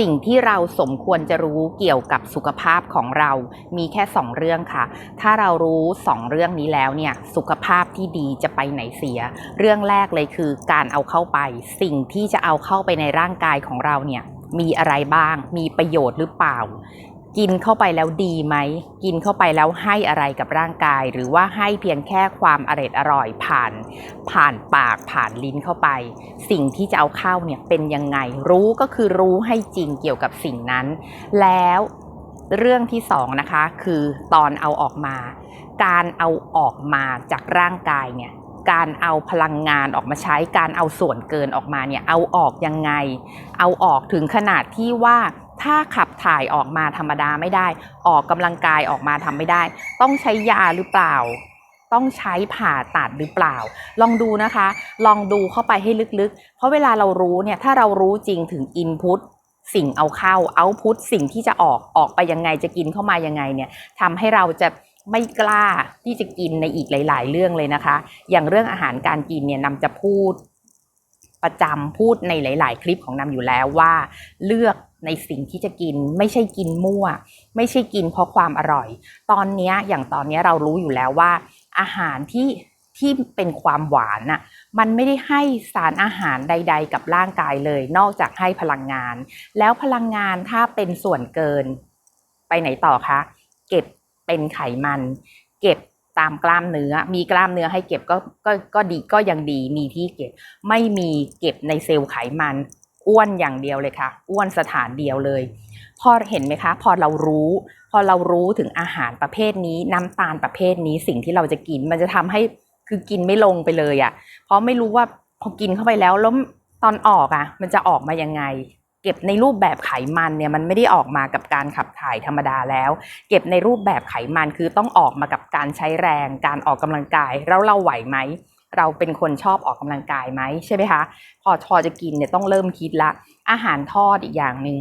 สิ่งที่เราสมควรจะรู้เกี่ยวกับสุขภาพของเรา มีแค่ 2 เรื่องค่ะ ถ้าเรารู้ 2 เรื่องนี้แล้วเนี่ยสุขภาพที่ดีจะไปไหนเสีย เรื่องแรกเลยคือการเอาเข้าไป สิ่งที่จะเอาเข้าไปในร่างกายของเราเนี่ยมีอะไรบ้าง มีประโยชน์หรือเปล่า กินเข้าไปแล้วดีไหม กินเข้าไปแล้วให้อะไรกับร่างกาย หรือว่าให้เพียงแค่ความอร่อยอร่อยผ่าน ผ่านปากผ่านลิ้นเข้าไป สิ่งที่จะเอาเข้าเนี่ยเป็นยังไง รู้ก็คือรู้ให้จริงเกี่ยวกับสิ่งนั้น แล้วเรื่องที่สองนะคะ คือตอนเอาออกมา การเอาออกมาจากร่างกายเนี่ยการเอาพลังงานออกมาใช้ การเอาส่วนเกินออกมาเนี่ยเอาออกยังไง เอาออกถึงขนาดที่ว่า ถ้าขับถ่ายออกมาธรรมดาไม่ได้ ออกกำลังกายออกมาทำไม่ได้ ต้องใช้ยาหรือเปล่า ต้องใช้ผ่าตัดหรือเปล่า ลองดูนะคะ ลองดูเข้าไปให้ลึกๆ เพราะเวลาเรารู้เนี่ย ถ้าเรารู้จริงถึงอินพุตสิ่งเอาเข้าเอาพุตสิ่งที่จะออกออกไปยังไงจะกินเข้ามายังไงเนี่ยทำให้เราจะไม่กล้าที่จะกินในอีกหลาย ๆ เรื่องเลยนะคะ อย่างเรื่องอาหารการกินเนี่ยนำจะพูดประจำพูดในหลาย ๆ คลิปของนำอยู่แล้วว่า เลือก ในสิ่งที่จะกิน ไม่ใช่กินมั่ว ไม่ใช่กินเพราะความอร่อย ตอนนี้อย่างตอนนี้เรารู้อยู่แล้วว่า อาหารที่ที่เป็นความหวานน่ะมันไม่ได้ให้สารอาหารใด ๆ กับร่างกายเลย นอกจากให้พลังงาน แล้วพลังงานถ้าเป็นส่วนเกิน ไปไหนต่อคะเก็บเป็นไขมัน เก็บตามกล้ามเนื้อ มีกล้ามเนื้อให้เก็บก็ก็ก็ดีก็ยังดีมีที่เก็บ ไม่มีเก็บในเซลล์ไขมัน อ้วนอย่างเดียวเลยค่ะ อ้วนสถานเดียวเลย พอเห็นไหมคะ พอเรารู้ พอเรารู้ถึงอาหารประเภทนี้ น้ำตาลประเภทนี้สิ่งที่เราจะกิน มันจะทำให้คือกินไม่ลงไปเลยอะ่ะ เพราะไม่รู้ว่าพอกินเข้าไปแล้วแล้วตอนออกอะ่ะ มันจะออกมายังไง เก็บในรูปแบบไขมันเนี่ยมันไม่ได้ออกมากับการขับถ่ายธรรมดาแล้ว เก็บในรูปแบบไขมันคือต้องออกมากับการใช้แรง การออกกำลังกายแล้วเราไหวไหม เราเป็นคนชอบออกกำลังกายไหมใช่ไหมคะ พอพอจะกินเนี่ยต้องเริ่มคิดละ อาหารทอดอีกอย่างหนึ่ง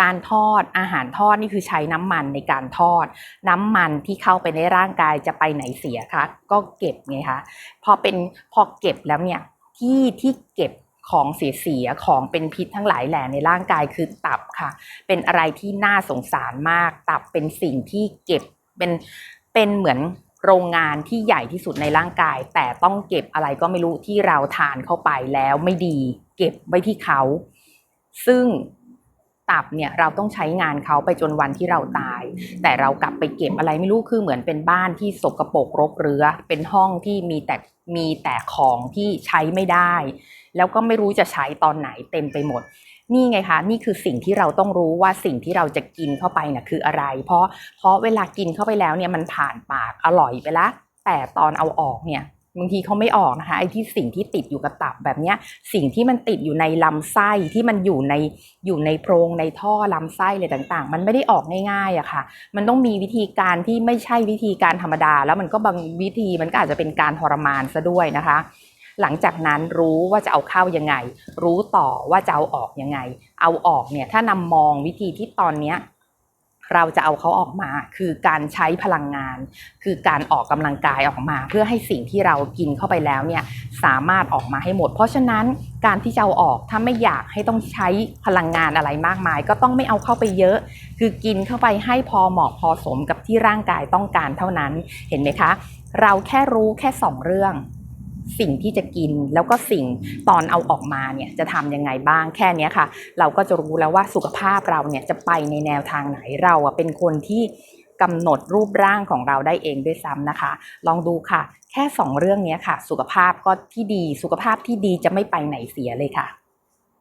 การทอดอาหารทอดนี่คือใช้น้ำมันในการทอด น้ำมันที่เข้าไปในร่างกายจะไปไหนเสียคะก็เก็บไงคะพอเป็นพอเก็บแล้วเนี่ยที่ที่เก็บของเสียๆของเป็นพิษทั้งหลายแหล่ในร่างกายคือตับค่ะ เป็นอะไรที่น่าสงสารมาก ตับเป็นสิ่งที่เก็บเป็นเป็นเหมือน โรงงานที่ใหญ่ที่สุดในร่างกาย แต่ต้องเก็บอะไรก็ไม่รู้ที่เราทานเข้าไปแล้วไม่ดี เก็บไว้ที่เขา ซึ่งตับเนี่ยเราต้องใช้งานเขาไปจนวันที่เราตาย แต่เรากลับไปเก็บอะไรไม่รู้คือเหมือนเป็นบ้านที่สกปรกรกเรือ เป็นห้องที่มีแต่มีแต่ของที่ใช้ไม่ได้ แล้วก็ไม่รู้จะใช้ตอนไหนเต็มไปหมด นี่ไงคะนี่คือสิ่งที่เราต้องรู้ว่าสิ่งที่เราจะกินเข้าไปน่ะคืออะไร เพราะเพราะเวลากินเข้าไปแล้วเนี่ยมันผ่านปากอร่อยไปละ แต่ตอนเอาออกเนี่ยบางทีเขาไม่ออกนะคะไอ้ที่สิ่งที่ติดอยู่กับตับแบบเนี้ยสิ่งที่มันติดอยู่ในลำไส้ที่มันอยู่ในอยู่ในโพรงในท่อลำไส้อะไรต่างๆ มันไม่ได้ออกง่ายๆอะค่ะ มันต้องมีวิธีการที่ไม่ใช่วิธีการธรรมดา แล้วมันก็บางวิธีมันก็อาจจะเป็นการทรมานซะด้วยนะคะ หลังจากนั้นรู้ว่าจะเอาเข้ายังไง รู้ต่อว่าจะเอาออกยังไง เอาออกเนี่ยถ้านำมองวิธีที่ตอนเนี้ยเราจะเอาเขาออกมา คือการใช้พลังงาน คือการออกกำลังกายออกมา เพื่อให้สิ่งที่เรากินเข้าไปแล้วเนี่ยสามารถออกมาให้หมด เพราะฉะนั้นการที่จะเอาออกถ้าไม่อยากให้ต้องใช้พลังงานอะไรมากมาย ก็ต้องไม่เอาเข้าไปเยอะ คือกินเข้าไปให้พอเหมาะพอสมกับที่ร่างกายต้องการเท่านั้นเห็นไหมคะ เราแค่รู้แค่สองเรื่อง สิ่งที่จะกินแล้วก็สิ่งตอนเอาออกมาเนี่ยจะทำยังไงบ้างแค่นี้ค่ะ เราก็จะรู้แล้วว่าสุขภาพเราเนี่ยจะไปในแนวทางไหนเราอะเป็นคนที่กำหนดรูปร่างของเราได้เองด้วยซ้ำนะคะ ลองดูค่ะ แค่สองเรื่องนี้ค่ะ สุขภาพก็ที่ดี สุขภาพที่ดีจะไม่ไปไหนเสียเลยค่ะ